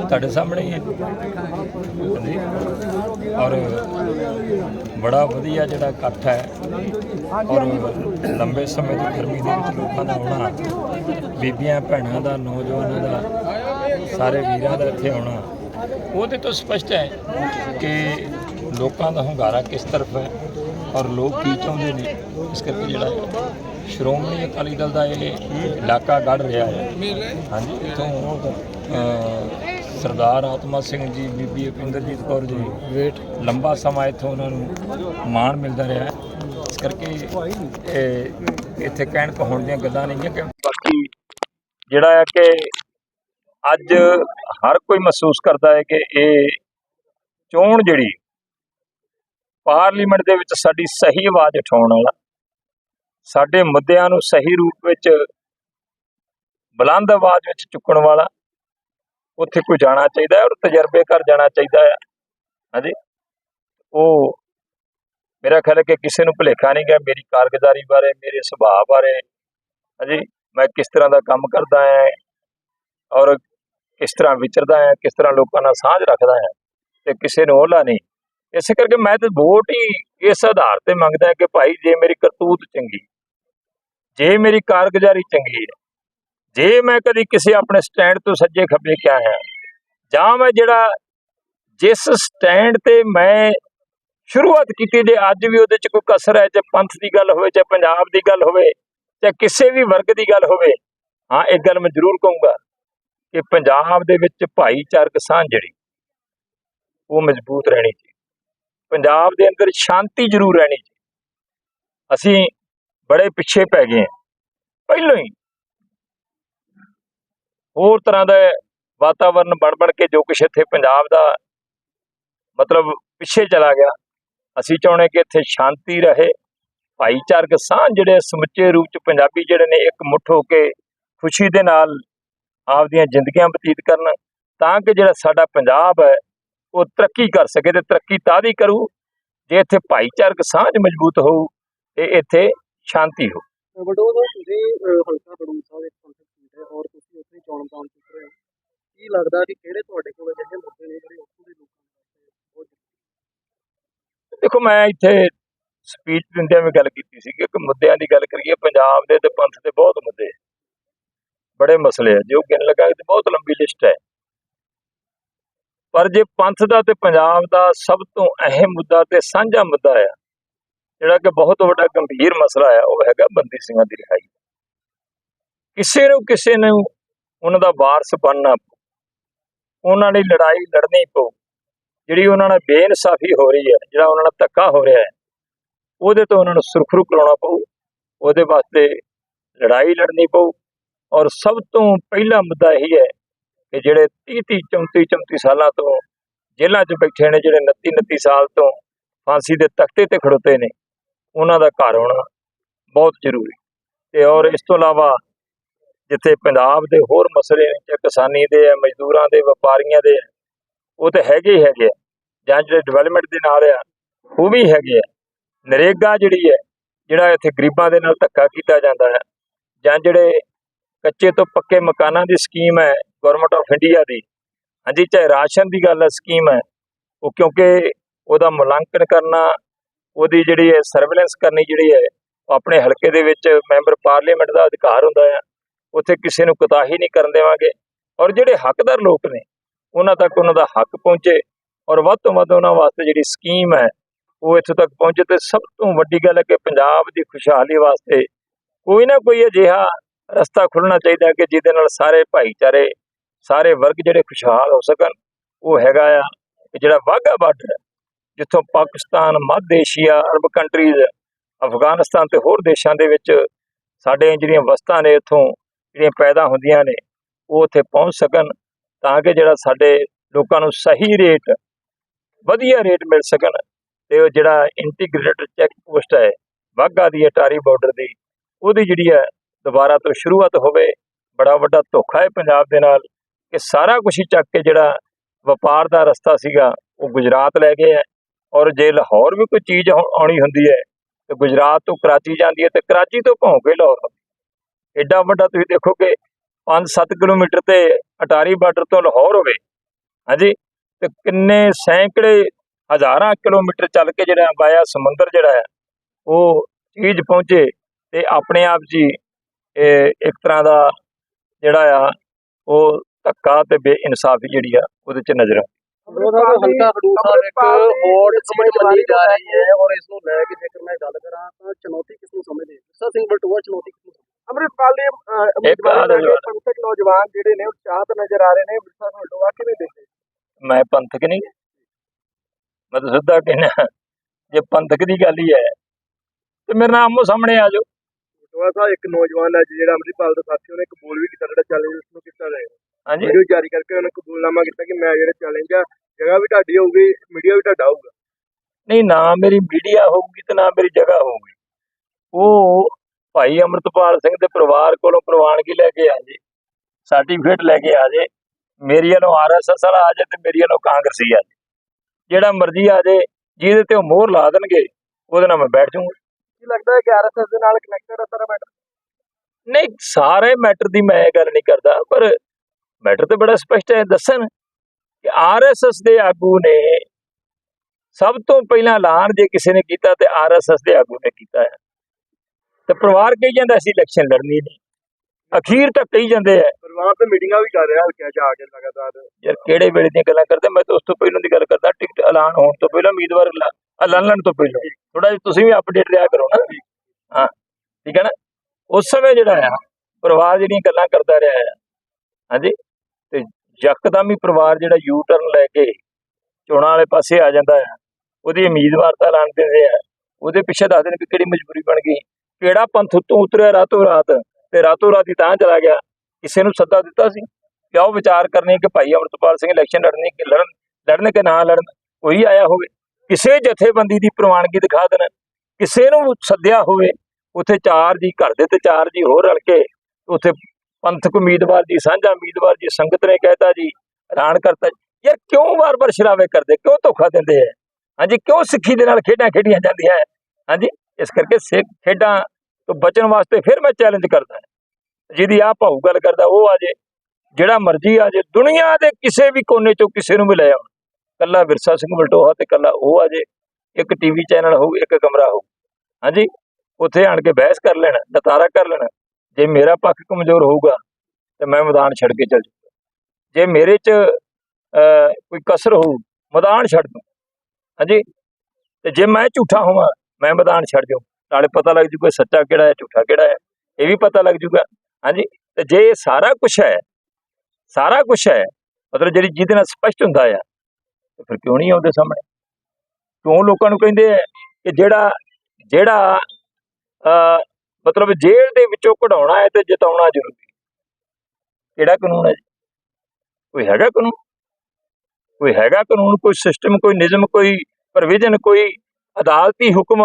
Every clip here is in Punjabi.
ਤੁਹਾਡੇ ਸਾਹਮਣੇ ਹੀ ਹੈ ਹਾਂਜੀ। ਔਰ ਬੜਾ ਵਧੀਆ ਜਿਹੜਾ ਇਕੱਠ ਹੈ ਔਰ ਲੰਬੇ ਸਮੇਂ ਤੋਂ ਗਰਮੀ ਦੇ ਵਿੱਚ ਲੋਕਾਂ ਦਾ ਆਉਣਾ, ਬੀਬੀਆਂ, ਭੈਣਾਂ ਦਾ, ਨੌਜਵਾਨਾਂ ਦਾ, ਸਾਰੇ ਵੀਰਾਂ ਦਾ ਇੱਥੇ ਆਉਣਾ ਉਹਦੇ ਤੋਂ ਸਪਸ਼ਟ ਹੈ ਕਿ ਲੋਕਾਂ ਦਾ ਹੁੰਗਾਰਾ ਕਿਸ ਤਰਫ ਹੈ ਔਰ ਲੋਕ ਕੀ ਚਾਹੁੰਦੇ ਨੇ ਇਸ ਕਰਕੇ ਜਿਹੜਾ ਸ਼੍ਰੋਮਣੀ ਅਕਾਲੀ ਦਲ ਦਾ ਇਹ ਇਲਾਕਾ ਗੜ ਰਿਹਾ ਹੈ। ਹਾਂਜੀ, ਇਥੋਂ ਸਰਦਾਰ ਆਤਮਾ ਸਿੰਘ ਜੀ, ਬੀਬੀ ਅਪਿੰਦਰਜੀਤ ਕੌਰ ਜੀ ਵੇਟ ਲੰਬਾ ਸਮਾਂ ਇੱਥੋਂ ਉਹਨਾਂ ਨੂੰ ਮਾਣ ਮਿਲਦਾ ਰਿਹਾ ਇਸ ਕਰਕੇ ਇੱਥੇ ਕਹਿਣ ਕਹਾਉਣ ਦੀਆਂ ਗੱਲਾਂ ਨਹੀਂ ਕਿ ਬਾਕੀ ਜਿਹੜਾ ਹੈ ਕਿ ਅੱਜ ਹਰ ਕੋਈ ਮਹਿਸੂਸ ਕਰਦਾ ਹੈ ਕਿ ਇਹ ਚੋਣ ਜਿਹੜੀ ਪਾਰਲੀਮੈਂਟ ਦੇ ਵਿੱਚ ਸਾਡੀ ਸਹੀ ਆਵਾਜ਼ ਉਠਾਉਣ ਵਾਲਾ ਸਾਡੇ ਮੁੱਦਿਆਂ ਨੂੰ ਸਹੀ ਰੂਪ ਵਿੱਚ ਬੁਲੰਦ ਆਵਾਜ਼ ਵਿੱਚ ਚੁੱਕਣ ਵਾਲਾ ਉੱਥੇ ਕੋਈ ਜਾਣਾ ਚਾਹੀਦਾ ਹੈ ਔਰ ਤਜਰਬੇ ਕਰ ਜਾਣਾ ਚਾਹੀਦਾ ਹੈ। ਹਾਂਜੀ। ਉਹ ਮੇਰਾ ਖਿਆਲ ਹੈ ਕਿ ਕਿਸੇ ਨੂੰ ਭੁਲੇਖਾ ਨਹੀਂ ਗਿਆ ਮੇਰੀ ਕਾਰਗੁਜ਼ਾਰੀ ਬਾਰੇ, ਮੇਰੇ ਸੁਭਾਅ ਬਾਰੇ। ਹਾਂਜੀ। ਮੈਂ ਕਿਸ ਤਰ੍ਹਾਂ ਦਾ ਕੰਮ ਕਰਦਾ ਹਾਂ ਔਰ ਕਿਸ ਤਰ੍ਹਾਂ ਵਿਚਰਦਾ ਹਾਂ, ਕਿਸ ਤਰ੍ਹਾਂ ਲੋਕਾਂ ਨਾਲ ਸਾਂਝ ਰੱਖਦਾ ਹਾਂ ਤੇ ਕਿਸੇ ਨੂੰ ਉਹਲਾ ਨਹੀਂ। ਇਸੇ ਕਰਕੇ ਮੈਂ ਤੇ ਵੋਟ ਹੀ ਇਸ ਆਧਾਰ ਤੇ ਮੰਗਦਾ ਕਿ ਭਾਈ ਜੇ ਮੇਰੀ ਕਰਤੂਤ ਚੰਗੀ ਜੇ ਮੇਰੀ ਕਾਰਗੁਜ਼ਾਰੀ ਚੰਗੀ ਹੈ, ਜੇ ਮੈਂ ਕਦੀ ਕਿਸੇ ਆਪਣੇ ਸਟੈਂਡ ਤੋਂ ਸੱਜੇ ਖੱਬੇ ਕਿਹਾ ਹੈ ਜਾਂ ਮੈਂ ਜਿਹੜਾ ਜਿਸ ਸਟੈਂਡ ਤੇ ਮੈਂ ਸ਼ੁਰੂਆਤ ਕੀਤੀ ਜੇ ਅੱਜ ਵੀ ਉਹਦੇ ਚ ਕੋਈ ਕਸਰ ਹੈ, ਜੇ ਪੰਥ ਦੀ ਗੱਲ ਹੋਵੇ ਚਾਹੇ ਪੰਜਾਬ ਦੀ ਗੱਲ ਹੋਵੇ ਚਾਹੇ ਕਿਸੇ ਵੀ ਵਰਗ ਦੀ ਗੱਲ ਹੋਵੇ, ਹਾਂ ਇੱਕ ਗੱਲ ਮੈਂ ਜ਼ਰੂਰ ਕਹੂੰਗਾ ਕਿ ਪੰਜਾਬ ਦੇ ਵਿੱਚ ਭਾਈਚਾਰਕ ਸਾਂਝ ਜਿਹੜੀ, ਉਹ ਮਜ਼ਬੂਤ ਰਹਿਣੀ ਚਾਹੀਦੀ ਪੰਜਾਬ ਦੇ ਅੰਦਰ ਸ਼ਾਂਤੀ ਜ਼ਰੂਰ ਰਹਿਣੀ ਚਾਹੀਦੀ ਅਸੀਂ ਬੜੇ ਪਿੱਛੇ ਪੈ ਗਏ ਹਾਂ ਪਹਿਲਾਂ ਹੀ ਹੋਰ ਤਰ੍ਹਾਂ ਦਾ ਵਾਤਾਵਰਨ ਬਣ ਬਣ ਕੇ ਜੋ ਕੁਛ ਇੱਥੇ ਪੰਜਾਬ ਦਾ ਮਤਲਬ ਪਿੱਛੇ ਚਲਾ ਗਿਆ। ਅਸੀਂ ਚਾਹੁੰਦੇ ਕਿ ਇੱਥੇ ਸ਼ਾਂਤੀ ਰਹੇ। ਭਾਈਚਾਰਕ ਸਾਂਝ ਜਿਹੜੇ ਸਮੁੱਚੇ ਰੂਪ ਚ ਪੰਜਾਬੀ ਜਿਹੜੇ ਨੇ, ਇੱਕ ਮੁੱਠ ਹੋ ਕੇ ਖੁਸ਼ੀ ਦੇ ਨਾਲ ਆਪਦੀਆਂ ਜ਼ਿੰਦਗੀਆਂ ਬਤੀਤ ਕਰਨ ਤਾਂ ਕਿ ਜਿਹੜਾ ਸਾਡਾ ਪੰਜਾਬ ਹੈ, ਉਹ ਤਰੱਕੀ ਕਰ ਸਕੇ ਤੇ ਤਰੱਕੀ ਤਾਂ ਦੀ ਕਰੂ। ਜੇ ਇੱਥੇ ਭਾਈਚਾਰਕ ਸਾਂਝ ਮਜ਼ਬੂਤ ਹੋਊ ਤੇ ਇੱਥੇ ਸ਼ਾਂਤੀ ਹੋ। ਬਡੋ ਦਾ ਤੁਸੀਂ ਅਹ, ਹਲਕਾ ਬਡੂੰਗ ਸਾਹਿਬ ਇੱਕ ਸੰਸਦ ਸੀਟ ਹੈ ਔਰ ਤੁਸੀਂ ਉੱਥੇ ਚੋਣ ਮੈਦਾਨ ਚ ਉਤਰੇ ਹੋ। ਕੀ ਲੱਗਦਾ ਕਿ ਕਿਹੜੇ ਤੁਹਾਡੇ ਕੋਲ ਅਜਿਹੇ ਮੁੱਦੇ ਨੇ ਜਿਹੜੇ ਉੱਥੋਂ ਦੇ ਲੋਕਾਂ ਵਾਸਤੇ ਬਹੁਤ ਜ਼ਰੂਰੀ ਦੇਖੋ ਮੈਂ ਇੱਥੇ ਸਪੀਚ ਦਿੰਦਿਆਂ ਵੀ ਗੱਲ ਕੀਤੀ ਸੀ ਕਿ ਮੁੱਦਿਆਂ ਦੀ ਗੱਲ ਕਰੀਏ ਪੰਜਾਬ ਦੇ ਤੇ ਪੰਥ ਦੇ ਬਹੁਤ ਮੁੱਦੇ। ਬੜੇ ਮਸਲੇ ਆ। ਜੋ ਗਿਣ ਲਗਾ ਤੇ ਬਹੁਤ ਲੰਬੀ ਲਿਸਟ ਹੈ। ਪਰ ਜੇ ਪੰਥ ਦਾ ਤੇ ਪੰਜਾਬ ਦਾ ਸਭ ਤੋਂ ਅਹਿਮ ਮੁੱਦਾ ਤੇ ਸਾਂਝਾ ਮੁੱਦਾ ਆ ਜਿਹੜਾ ਕਿ ਬਹੁਤ ਵੱਡਾ ਗੰਭੀਰ ਮਸਲਾ ਹੈ ਉਹ ਹੈਗਾ ਬੰਦੀ ਸਿੰਘਾਂ ਦੀ ਰਿਹਾਈ। ਕਿਸੇ ਨੂੰ ਕਿਸੇ ਨੂੰ ਉਹਨਾਂ ਦਾ ਵਾਰਸ ਬਣਨਾ ਪਊ। ਉਹਨਾਂ ਲਈ ਲੜਾਈ ਲੜਨੀ ਪਊ। ਜਿਹੜੀ ਉਹਨਾਂ ਨਾਲ ਬੇਇਨਸਾਫੀ ਹੋ ਰਹੀ ਹੈ, ਜਿਹੜਾ ਉਹਨਾਂ ਨਾਲ ਧੱਕਾ ਹੋ ਰਿਹਾ ਹੈ, ਉਹਦੇ ਤੋਂ ਉਹਨਾਂ ਨੂੰ ਸੁਰਖਰੂ ਕਰਾਉਣਾ ਪਊ। ਉਹਦੇ ਵਾਸਤੇ ਲੜਾਈ ਲੜਨੀ ਪਊ। ਔਰ ਸਭ ਤੋਂ ਪਹਿਲਾ ਮੁੱਦਾ ਇਹੀ ਹੈ ਕਿ ਜਿਹੜੇ 30 30 34 34 ਸਾਲਾਂ ਤੋਂ ਜੇਲ੍ਹਾਂ 'ਚ ਬੈਠੇ ਨੇ, ਜਿਹੜੇ 29 29 ਸਾਲ ਤੋਂ ਫਾਂਸੀ ਦੇ ਤਖਤੇ ਤੇ ਖੜੋਤੇ ਨੇ ਉਹਨਾਂ ਦਾ ਘਰ ਆਉਣਾ ਬਹੁਤ ਜ਼ਰੂਰੀ। ਤੇ ਔਰ ਇਸ ਤੋਂ ਇਲਾਵਾ ਜਿੱਥੇ ਪੰਜਾਬ ਦੇ ਹੋਰ ਮਸਲੇ ਨੇ ਕਿਸਾਨੀ ਦੇ ਹੈ, ਮਜ਼ਦੂਰਾਂ ਦੇ, ਵਪਾਰੀਆਂ ਦੇ ਆ ਉਹ ਤੇ ਹੈਗੇ ਹੀ ਹੈਗੇ ਆ। ਜਾਂ ਜਿਹੜੇ ਡਿਵੈਲਪਮੈਂਟ ਦੇ ਨਾਲ ਆ, ਉਹ ਵੀ ਹੈਗੇ ਆ। ਨਰੇਗਾ ਜਿਹੜੀ ਹੈ, ਜਿਹੜਾ ਇੱਥੇ ਗਰੀਬਾਂ ਦੇ ਨਾਲ ਧੱਕਾ ਕੀਤਾ ਜਾਂਦਾ ਹੈ, ਜਾਂ ਜਿਹੜੇ ਕੱਚੇ ਤੋਂ ਪੱਕੇ ਮਕਾਨਾਂ ਦੀ ਸਕੀਮ ਹੈ ਗਵਰਨਮੈਂਟ ਆਫ ਇੰਡੀਆ ਦੀ, ਹਾਂਜੀ, ਚਾਹੇ ਰਾਸ਼ਨ ਦੀ ਗੱਲ ਹੈ ਸਕੀਮ ਹੈ, ਉਹ ਕਿਉਂਕਿ ਉਹਦਾ ਮੁਲਾਂਕਣ ਕਰਨਾ ਉਹਦੀ ਜਿਹੜੀ ਹੈ ਸਰਵੇਲੈਂਸ ਕਰਨੀ ਜਿਹੜੀ ਹੈ, ਉਹ ਆਪਣੇ ਹਲਕੇ ਦੇ ਵਿੱਚ ਮੈਂਬਰ ਪਾਰਲੀਮੈਂਟ ਦਾ ਅਧਿਕਾਰ ਹੁੰਦਾ ਹੈ ਉੱਥੇ ਕਿਸੇ ਨੂੰ ਕੁਤਾਹੀ ਨਹੀਂ ਕਰਨ ਦੇਵਾਂਗੇ। ਔਰ ਜਿਹੜੇ ਹੱਕਦਾਰ ਲੋਕ ਨੇ, ਉਹਨਾਂ ਤੱਕ ਉਹਨਾਂ ਦਾ ਹੱਕ ਪਹੁੰਚੇ ਔਰ ਵੱਧ ਤੋਂ ਵੱਧ ਉਹਨਾਂ ਵਾਸਤੇ ਜਿਹੜੀ ਸਕੀਮ ਹੈ, ਉਹ ਇੱਥੋਂ ਤੱਕ ਪਹੁੰਚੇ ਤੇ ਸਭ ਤੋਂ ਵੱਡੀ ਗੱਲ ਹੈ ਕਿ ਪੰਜਾਬ ਦੀ ਖੁਸ਼ਹਾਲੀ ਵਾਸਤੇ ਕੋਈ ਨਾ ਕੋਈ ਅਜਿਹਾ ਰਸਤਾ ਖੁੱਲਣਾ ਚਾਹੀਦਾ ਕਿ ਜਿਹਦੇ ਨਾਲ ਸਾਰੇ ਭਾਈਚਾਰੇ, ਸਾਰੇ ਵਰਗ ਜਿਹੜੇ ਖੁਸ਼ਹਾਲ ਹੋ ਸਕਣ, ਉਹ ਹੈਗਾ ਆ, ਜਿਹੜਾ ਵਾਹਗਾ ਬਾਰਡਰ ਜਿੱਥੋਂ ਪਾਕਿਸਤਾਨ, ਮੱਧ ਏਸ਼ੀਆ, ਅਰਬ ਕੰਟਰੀਜ਼ ਅਫਗਾਨਿਸਤਾਨ ਤੇ ਹੋਰ ਦੇਸ਼ਾਂ ਦੇ ਵਿੱਚ ਸਾਡੇ ਜਿਹੜੀਆਂ ਵਸਤਾਂ ਨੇ ਇੱਥੋਂ ਜਿਹੜੀਆਂ ਪੈਦਾ ਹੁੰਦੀਆਂ ਨੇ, ਉਹ ਉੱਥੇ ਪਹੁੰਚ ਸਕਣ ਤਾਂ ਕਿ ਜਿਹੜਾ ਸਾਡੇ ਲੋਕਾਂ ਨੂੰ ਸਹੀ ਰੇਟ ਵਧੀਆ ਰੇਟ ਮਿਲ ਸਕਣ ਤੇ ਉਹ ਜਿਹੜਾ ਇੰਟੀਗ੍ਰੇਟਡ ਚੈੱਕ ਪੋਸਟ ਹੈ ਵਾਹਗਾ ਦੀ ਅਟਾਰੀ ਬਾਰਡਰ ਦੀ, ਉਹਦੀ ਜਿਹੜੀ ਹੈ ਦੁਬਾਰਾ ਤੋਂ ਸ਼ੁਰੂਆਤ ਹੋਵੇ, ਬੜਾ ਵੱਡਾ ਧੋਖਾ ਹੈ ਪੰਜਾਬ ਦੇ ਨਾਲ ਕਿ ਸਾਰਾ ਕੁਝ ਹੀ ਚੱਕ ਕੇ ਜਿਹੜਾ ਵਪਾਰ ਦਾ ਰਸਤਾ ਸੀਗਾ, ਉਹ ਗੁਜਰਾਤ ਲੈ ਗਏ ਹੈ। ਔਰ ਜੇ ਲਾਹੌਰ ਵੀ ਕੋਈ ਚੀਜ਼ ਆਉਣੀ ਹੁੰਦੀ ਹੈ, ਤੇ ਗੁਜਰਾਤ ਤੋਂ ਕਰਾਚੀ ਜਾਂਦੀ ਹੈ, ਤੇ ਕਰਾਚੀ ਤੋਂ ਭੌਂ ਕੇ ਲਾਹੌਰ ਆਉਂਦੀ ਐਡਾ ਵੱਡਾ ਤੁਸੀਂ ਦੇਖੋ ਕਿ 5-7 ਕਿਲੋਮੀਟਰ ਤੇ ਅਟਾਰੀ ਬਾਰਡਰ ਤੋਂ ਲਾਹੌਰ ਹੋਵੇ, ਹਾਂਜੀ, ਤੇ ਕਿੰਨੇ ਸੈਂਕੜੇ ਹਜ਼ਾਰਾਂ ਕਿਲੋਮੀਟਰ ਚੱਲ ਕੇ ਜਿਹੜਾ ਵਾਇਆ ਸਮੁੰਦਰ ਜਿਹੜਾ ਹੈ, ਉਹ ਚੀਜ਼ ਪਹੁੰਚੇ ਤੇ ਆਪਣੇ ਆਪ ਜੀ, ਇਹ ਇੱਕ ਤਰ੍ਹਾਂ ਦਾ ਜਿਹੜਾ ਆ, ਉਹ ਧੱਕਾ ਤੇ ਬੇਇਨਸਾਫੀ ਜਿਹੜੀ ਆ, ਉਹਦੇ ਚ ਨਜ਼ਰ ਆਉਂਦੀ ਉਹਦਾ ਹਲਕਾ ਸਾਹਿਬ ਇੱਕ ਹੋਰ ਸਮਝ ਮੰਨੀ ਜਾ ਰਹੀ ਹੈ ਔਰ ਇਸ ਨੂੰ ਲੈ ਕੇ ਜੇਕਰ ਮੈਂ ਗੱਲ ਕਰਾਂ ਤਾਂ ਚੁਣੌਤੀ ਕਿਸ ਨੂੰ ਸਮਝਦੇ ਵਿਰਸਾ ਸਿੰਘ ਬਲਟੋਆ ਚੁਣੌਤੀ ਕਿਸ ਨੂੰ ਅੰਮ੍ਰਿਤਪਾਲ ਦੇ ਇੱਕ। ਪੰਥਕ ਨੌਜਵਾਨ ਜਿਹੜੇ ਨੇ ਉਤਸ਼ਾਹਤ ਨਜ਼ਰ ਆ ਰਹੇ ਨੇ। ਵਿਰਸਾ ਹਲਟੋਆ ਕਿਵੇਂ ਦੇਖਦੇ ਮੈਂ ਪੰਥਕ ਨਹੀਂ। ਮੈਂ ਤਾਂ ਸਿੱਧਾ ਕਹਿਣਾ ਜੇ ਪੰਥਕ ਦੀ ਗੱਲ ਹੀ ਹੈ ਤੇ ਮੇਰੇ ਨਾਲ ਆਮੋ ਸਾਹਮਣੇ ਆ ਜਾਓ। ਹਲਟੋਆ ਸਾਹਿਬ ਇੱਕ ਨੌਜਵਾਨ ਹੈ ਜਿਹੜਾ ਅੰਮ੍ਰਿਤਪਾਲ ਦਾ ਸਾਥੀ ਉਹਨੇ ਕਬੂਲ ਵੀ ਕੀਤਾ ਜਿਹੜਾ ਚੈਲੰਜ ਉਸ ਨੂੰ ਕੀਤਾ ਜਾਏਗਾ ਹਾਂਜੀ। ਵੀਡੀਓ ਜਾਰੀ ਕਰਕੇ ਉਹਨੇ ਕਬੂਲਨਾਮਾ ਕੀਤਾ ਕਿ ਮੈਂ ਜਿਹੜਾ ਚੈਲੰਜ ਆ ਜਗ੍ਹਾ ਵੀ ਤੁਹਾਡੀ ਹੋਊਗੀ ਮੀਡੀਆ ਵੀ ਤੁਹਾਡਾ ਹੋਊਗਾ। ਨਹੀਂ ਨਾ ਮੇਰੀ ਮੀਡੀਆ ਹੋਊਗੀ ਤੇ ਨਾ ਮੇਰੀ ਜਗ੍ਹਾ ਹੋਊਗੀ। ਉਹ ਭਾਈ ਅਮਰਤਪਾਲ ਸਿੰਘ ਦੇ ਪਰਿਵਾਰ ਕੋਲੋਂ ਪ੍ਰਵਾਨਗੀ ਲੈ ਕੇ ਆ ਜੇ ਸਰਟੀਫਿਕੇਟ ਲੈ ਕੇ ਆ ਜੇ ਮੇਰੀ ਵੱਲੋਂ ਆਰਐਸਐਸ ਵਾਲਾ ਆ ਜੇ ਤੇ ਮੇਰੀ ਵੱਲੋਂ ਕਾਂਗਰਸੀ ਆ ਜੇ। ਜਿਹੜਾ ਮਰਜ਼ੀ ਆ ਜੇ ਜਿਹਦੇ ਤੇ ਉਹ ਮੋਹਰ ਲਾ ਦੇਣਗੇ ਉਹਦੇ ਨਾਲ ਮੈਂ ਬੈਠ ਜਾਊਂਗਾ। ਕੀ ਲੱਗਦਾ ਹੈ ਕਿ ਆਰਐਸਐਸ ਦੇ ਨਾਲ ਕਨੈਕਟਡ ਹੈ ਸਾਰਾ ਮੈਟਰ ਨਹੀਂ ਸਾਰੇ ਮੈਟਰ ਦੀ ਮੈਂ ਗੱਲ ਨਹੀਂ ਕਰਦਾ ਪਰ ਮੈਟਰ ਤੇ ਬੜਾ ਸਪਸ਼ਟ ਹੈ ਦੱਸਣ ਕਿ ਆਰਐਸਐਸ ਦੇ ਆਗੂ ਨੇ ਸਭ ਤੋਂ ਪਹਿਲਾਂ ਐਲਾਨ ਜੇ ਕਿਸੇ ਨੇ ਕੀਤਾ ਤੇ ਆਰਐਸਐਸ ਦੇ ਆਗੂ ਨੇ ਕੀਤਾ ਹੈ। ਤੇ ਪਰਿਵਾਰ ਕਹੀ ਜਾਂਦਾ ਸੀ ਇਲੈਕਸ਼ਨ ਲੜਨੀ ਨਹੀਂ। ਅਖੀਰ ਤੱਕ ਕਹੀ ਜਾਂਦੇ ਆ। ਪਰਿਵਾਰ ਤੇ ਮੀਟਿੰਗਾਂ ਵੀ ਕਰ ਰਿਹਾ ਹਲਕਿਆਂ 'ਚ ਆ ਕੇ ਲਗਾਤਾਰ। ਯਾਰ ਕਿਹੜੇ ਵੇਲੇ ਦੀਆਂ ਗੱਲਾਂ ਕਰਦੇ ਮੈਂ ਤਾਂ ਉਸ ਤੋਂ ਪਹਿਲਾਂ ਦੀ ਗੱਲ ਕਰਦਾ ਟਿਕਟ ਐਲਾਨ ਹੋਣ ਤੋਂ ਪਹਿਲਾਂ ਉਮੀਦਵਾਰ ਐਲਾ- ਐਲਾਨਣ ਤੋਂ ਪਹਿਲਾਂ। ਥੋੜਾ ਜਿਹਾ ਤੁਸੀਂ ਵੀ ਅਪਡੇਟ ਰਿਹਾ ਕਰੋ ਨਾ। ਹਾਂ ਠੀਕ ਹੈ ਨਾ? ਉਸ ਸਮੇਂ ਜਿਹੜਾ ਆ ਪਰਿਵਾਰ ਜਿਹੜੀਆਂ ਗੱਲਾਂ ਕਰਦਾ ਰਿਹਾ ਹੈ ਹਾਂਜੀ? ਤੇ ਯਕਦਮ ਹੀ ਪਰਿਵਾਰ ਜਿਹੜਾ ਯੂ ਟਰਨ ਲੈ ਕੇ ਚੋਣਾਂ ਵਾਲੇ ਪਾਸੇ ਆ ਜਾਂਦਾ ਹੈ ਉਹਦੀ ਉਮੀਦਵਾਰਤਾ ਐਲਾਨ ਦਿੰਦੇ ਆ ਉਹਦੇ ਪਿੱਛੇ ਦੱਸਦੇ ਨੇ ਵੀ ਕਿਹੜੀ ਮਜਬੂਰੀ ਬਣ ਗਈ। ਕਿਹੜਾ ਪੰਥ ਉੱਤੋਂ ਉਤਰਿਆ ਰਾਤੋਂ ਰਾਤ ਤੇ ਰਾਤੋਂ ਰਾਤ ਹੀ ਤਾਂ ਚਲਾ ਗਿਆ। ਕਿਸੇ ਨੂੰ ਸੱਦਾ ਦਿੱਤਾ ਸੀ? ਕਿ ਉਹ ਵਿਚਾਰ ਕਰਨੀ ਕਿ ਭਾਈ ਅਮਰਤਪਾਲ ਸਿੰਘ ਇਲੈਕਸ਼ਨ ਲੜਨੀ ਕਿ ਲੜਨ ਲੜਨ ਕਿ ਨਾ ਲੜਨ? ਕੋਈ ਆਇਆ ਹੋਵੇ। ਕਿਸੇ ਜਥੇਬੰਦੀ ਦੀ ਪ੍ਰਵਾਨਗੀ ਦਿਖਾ ਦੇਣ। ਕਿਸੇ ਨੂੰ ਸੱਦਿਆ ਹੋਵੇ। ਉੱਥੇ ਚਾਰ ਜੀ, ਘਰ ਦੇ ਤੇ ਚਾਰ ਜੀ ਹੋਰ ਰਲ ਕੇ ਉੱਥੇ ਪੰਥਕ ਉਮੀਦਵਾਰ ਜੀ ਸਾਂਝਾ ਉਮੀਦਵਾਰ ਜੀ ਸੰਗਤ ਨੇ ਕਹਿਤਾ ਜੀ ਐਲਾਨ ਕਰਤਾ ਯਾਰ ਕਿਉਂ ਵਾਰ-ਵਾਰ ਸ਼ਰਾਵੇ ਕਰਦੇ? ਕਿਉਂ ਧੋਖਾ ਦਿੰਦੇ ਹੈ ਹਾਂਜੀ, ਕਿਉਂ ਸਿੱਖੀ ਦੇ ਨਾਲ ਖੇਡਾਂ ਖੇਡੀਆਂ ਜਾਂਦੀਆਂ ਹੈ ਹਾਂਜੀ, ਇਸ ਕਰਕੇ ਸਿੱਖ ਖੇਡਾਂ ਤੋਂ ਬਚਣ ਵਾਸਤੇ ਫਿਰ ਮੈਂ ਚੈਲੰਜ ਕਰਦਾ। ਜਿਹਦੀ ਆ ਭਾਊ ਗੱਲ ਕਰਦਾ, ਉਹ ਆ ਜੇ, ਜਿਹੜਾ ਮਰਜ਼ੀ ਆ ਜੇ, ਦੁਨੀਆ ਦੇ ਕਿਸੇ ਵੀ ਕੋਨੇ ਚੋਂ ਕਿਸੇ ਨੂੰ ਵੀ ਲੈ ਆਉਣ ਕੱਲਾ ਵਿਰਸਾ ਸਿੰਘ ਬਲਟੋਹਾ ਤੇ ਕੱਲਾ ਉਹ ਆ ਜੇ, ਇੱਕ ਟੀਵੀ ਚੈਨਲ ਹੋਊ, ਇੱਕ ਕਮਰਾ ਹੋਊ। ਹਾਂਜੀ, ਉੱਥੇ ਆਣ ਕੇ ਬਹਿਸ ਕਰ ਲੈਣ, ਨਤਾਰਾ ਕਰ ਲੈਣ। ਜੇ ਮੇਰਾ ਪੱਖ ਕਮਜ਼ੋਰ ਹੋਊਗਾ ਤੇ ਮੈਂ ਮੈਦਾਨ ਛੱਡ ਕੇ ਚੱਲ ਜਾਊਂਗਾ। ਜੇ ਮੇਰੇ 'ਚ ਕੋਈ ਕਸਰ ਹੋਊ ਮੈਦਾਨ ਛੱਡ ਦੂੰ। ਹਾਂਜੀ? ਤੇ ਜੇ ਮੈਂ ਝੂਠਾ ਹੋਵਾਂ ਮੈਂ ਮੈਦਾਨ ਛੱਡ ਜਾਊਂ। ਨਾਲੇ ਪਤਾ ਲੱਗ ਜੂਗਾ ਸੱਚਾ ਕਿਹੜਾ ਹੈ ਝੂਠਾ ਕਿਹੜਾ ਹੈ। ਇਹ ਵੀ ਪਤਾ ਲੱਗ ਜੂਗਾ ਹਾਂਜੀ? ਤੇ ਜੇ ਸਾਰਾ ਕੁਝ ਹੈ ਸਾਰਾ ਕੁਝ ਹੈ ਮਤਲਬ ਜਿਹੜੀ ਜਿਹਦੇ ਨਾਲ ਸਪਸ਼ਟ ਹੁੰਦਾ ਆ ਤੇ ਫਿਰ ਕਿਉਂ ਨਹੀਂ ਆਉਂਦੇ ਸਾਹਮਣੇ? ਕਿਉਂ ਲੋਕਾਂ ਨੂੰ ਕਹਿੰਦੇ ਆ ਕਿ ਜਿਹੜਾ ਜਿਹੜਾ ਅਹ, ਮਤਲਬ ਜੇਲ੍ਹ ਦੇ ਵਿੱਚੋਂ ਕਢਾਉਣਾ ਹੈ ਤੇ ਜਿਤਾਉਣਾ ਜ਼ਰੂਰੀ ਕਿਹੜਾ ਕਾਨੂੰਨ ਹੈ ਕੋਈ ਹੈਗਾ ਕਾਨੂੰਨ? ਕੋਈ ਹੈਗਾ ਕਾਨੂੰਨ? ਕੋਈ ਸਿਸਟਮ ਕੋਈ ਨਿਯਮ, ਕੋਈ ਪ੍ਰੋਵੀਜ਼ਨ ਕੋਈ ਅਦਾਲਤੀ ਹੁਕਮ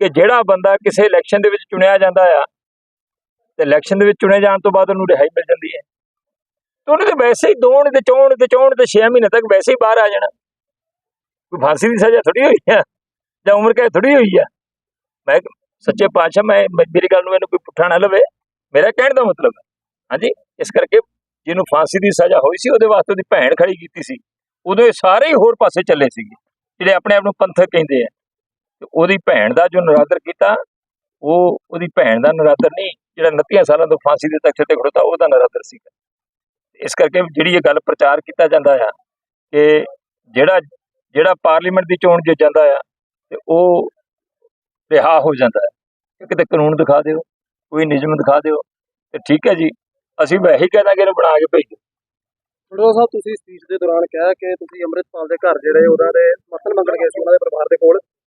ਕਿ ਜਿਹੜਾ ਬੰਦਾ ਕਿਸੇ ਇਲੈਕਸ਼ਨ ਦੇ ਵਿੱਚ ਚੁਣਿਆ ਜਾਂਦਾ ਆ ਤੇ ਇਲੈਕਸ਼ਨ ਦੇ ਵਿੱਚ ਚੁਣੇ ਜਾਣ ਤੋਂ ਬਾਅਦ ਉਹਨੂੰ ਰਿਹਾਈ ਮਿਲ ਜਾਂਦੀ ਹੈ। ਤੇ ਉਹਨੇ ਤੇ ਵੈਸੇ ਹੀ ਦੋਣ ਤੇ ਚੋਣ ਤੇ ਚੋਣ ਤੇ 6 ਮਹੀਨੇ ਤੱਕ ਵੈਸੇ ਹੀ ਬਾਹਰ ਆ ਜਾਣਾ। ਕੋਈ ਫਾਂਸੀ ਦੀ ਸਜ਼ਾ ਥੋੜੀ ਹੋਈ ਆ ਜਾਂ ਉਮਰ ਕੈਦ ਥੋੜੀ ਹੋਈ ਆ? ਮੈਂ ਸੱਚੇ ਪਾਤਸ਼ਾਹ, ਮੈਂ ਮੇਰੀ ਗੱਲ ਨੂੰ ਇਹਨੂੰ ਕੋਈ ਪੁੱਠਾ ਨਾ ਲਵੇ। ਮੇਰਾ ਕਹਿਣ ਦਾ ਮਤਲਬ ਹੈ, ਹਾਂਜੀ, ਇਸ ਕਰਕੇ ਜਿਹਨੂੰ ਫਾਂਸੀ ਦੀ ਸਜ਼ਾ ਹੋਈ ਸੀ, ਉਹਦੇ ਵਾਸਤੇ ਉਹਦੀ ਭੈਣ ਖੜੀ ਕੀਤੀ ਸੀ। ਉਦੋਂ ਇਹ ਸਾਰੇ ਹੀ ਹੋਰ ਪਾਸੇ ਚੱਲੇ ਸੀਗੇ, ਜਿਹੜੇ ਆਪਣੇ ਆਪ ਨੂੰ ਪੰਥਕ ਕਹਿੰਦੇ ਆ। ਤੇ ਉਹਦੀ ਭੈਣ ਦਾ ਜੋ ਨਰਾਦਰ ਕੀਤਾ, ਉਹ, ਉਹਦੀ ਭੈਣ ਦਾ ਨਰਾਦਰ ਨਹੀਂ, ਜਿਹੜਾ 29 ਸਾਲਾਂ ਤੋਂ ਫਾਂਸੀ ਦੇ ਤਖਤ ਤੇ ਖੜੋਤਾ, ਉਹਦਾ ਨਰਾਦਰ ਸੀਗਾ। ਇਸ ਕਰਕੇ ਜਿਹੜੀ ਇਹ ਗੱਲ ਪ੍ਰਚਾਰ ਕੀਤਾ ਜਾਂਦਾ ਆ, ਕਿ ਜਿਹੜਾ ਜਿਹੜਾ ਪਾਰਲੀਮੈਂਟ ਦੀ ਚੋਣ ਜਿੱਤ ਜਾਂਦਾ ਆ, ਤੇ ਉਹ ਰਿਹਾ ਹੋ ਜਾਂਦਾ ਹੈ। ਇਹ ਕਿਤੇ ਕਾਨੂੰਨ ਦਿਖਾ ਦਿਓ, ਕੋਈ ਨਿਯਮ ਦਿਖਾ ਦਿਓ, ਤੇ ਠੀਕ ਹੈ ਜੀ। ਅਸੀਂ ਵੈਸੇ ਹੀ ਕਹਿੰਦਾ ਕਿ ਇਹਨੂੰ ਬਣਾ ਕੇ ਭੇਜੋ ਬਲਟੋਆ ਸਾਹਿਬ, ਤੁਸੀਂ ਸਪੀਚ ਦੇ ਦੌਰਾਨ ਕਿਹਾ ਕਿ ਤੁਸੀਂ ਅੰਮ੍ਰਿਤਪਾਲ ਦੇ ਘਰ ਜਿਹੜੇ ਉਹਨਾਂ ਦੇ ਮਸਲ ਮੰਗਣ ਗਏ ਸੀ, ਉਹਨਾਂ ਦੇ ਪਰਿਵਾਰ ਦੇ ਕੋਲ।